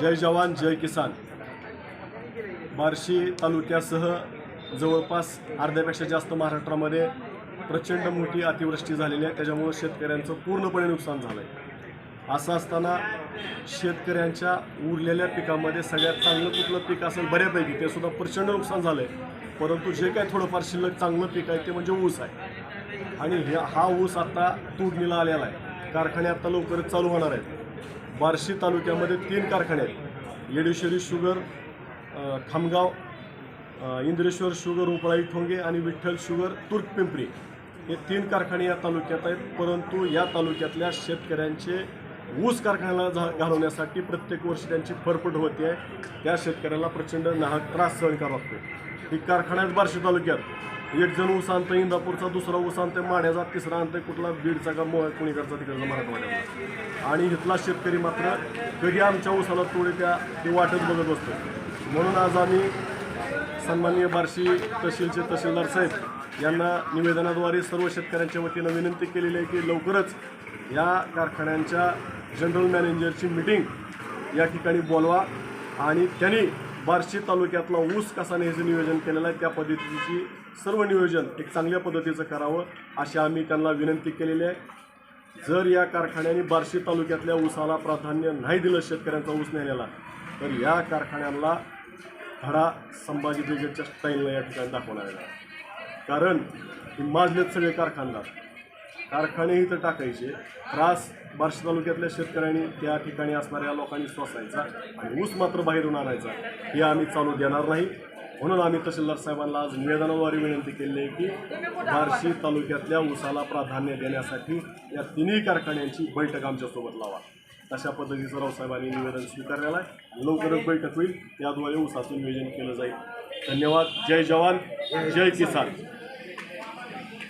जय जवान जय किसान. बार्शी तालुक्यासह जवळपास अर्ध्यापेक्षा जास्त महाराष्ट्रामध्ये प्रचंड मोठी अतिवृष्टी झालेली आहे. त्याच्यामुळं शेतकऱ्यांचं पूर्णपणे नुकसान झालं आहे असं असताना शेतकऱ्यांच्या उरलेल्या पिकामध्ये सगळ्यात चांगलं कुठलं पीक असेल बऱ्यापैकी ते सुद्धा प्रचंड नुकसान झालं आहे परंतु जे काय थोडंफार शिल्लक चांगलं पीक आहे ते म्हणजे ऊस आहे. आणि हा ऊस आता तोडणीला आलेला आहे. कारखाने आता लवकरच चालू होणार आहेत. बार्शी तालुक्यामध्ये तीन कारखाने आहेत. येडेश्वरी शुगर खामगाव इंद्रेश्वर शुगर उपळाई ठोंगे आणि विठ्ठल शुगर तुर्क पिंपरी हे तीन कारखाने या तालुक्यात आहेत. परंतु या तालुक्यातल्या शेतकऱ्यांचे ऊस कारखान्याला झा घालवण्यासाठी प्रत्येक वर्षी त्यांची फरफट होते. आहे त्या शेतकऱ्याला प्रचंड नाहक त्रास सहन करावा लागतो. ही कारखान्यात बार्शी तालुक्यात. एक जण ऊस आणतं इंदापूरचा दुसरा ऊस आणतं माड्याचा तिसरा आणतं कुठला बीडचा का मोळ कुणीकडचा तिकडचा मराठवाड्याचा आणि इथला शेतकरी मात्र कधी आमच्या ऊसाला तोडे त्या ते वाटच बघत असतो म्हणून आज आम्ही सन्माननीय बार्शी तहसीलचे तहसीलदार साहेब यांना निवेदनाद्वारे सर्व शेतकऱ्यांच्या वतीनं विनंती केलेली आहे की लवकरच या कारखान्यांच्या जनरल मॅनेजरची मिटिंग या ठिकाणी बोलवा आणि त्यांनी बार्शी तालुक्यातला ऊस कसा न्यायचं नियोजन केलेलं आहे त्या पद्धतीची सर्व नियोजन एक चांगल्या पद्धतीचं करावं अशी आम्ही त्यांना विनंती केलेली आहे. जर या कारखान्याने बार्शी तालुक्यातल्या ऊसाला प्राधान्य नाही दिलं शेतकऱ्यांचा ऊस नेण्याला तर या कारखान्याला धडा संभाजी ब्रिगेडच्या स्टाईलला या ठिकाणी दाखवणार आहे. कारण हे माजलेत सगळे कारखानदार. कारखाने इथं टाकायचे. त्रास बार्शी तालुक्यातल्या शेतकऱ्यांनी त्या ठिकाणी असणाऱ्या लोकांनी सोसायचा आणि ऊस मात्र बाहेरून आणायचा. हे आम्ही चालू देणार नाही. म्हणून आम्ही तहसीलदार साहेबांना आज निवेदनाद्वारे विनंती केली आहे की बार्शी तालुक्यातल्या ऊसाला प्राधान्य देण्यासाठी या तिन्ही कारखान्यांची बैठक आमच्यासोबत लावा. तशा पद्धतीचं रावसाहेबांनी निवेदन स्वीकारलेलं आहे. लवकरच बैठक होईल. त्याद्वारे ऊसाचं नियोजन केलं जाईल. धन्यवाद. जय जवान. जय किसान.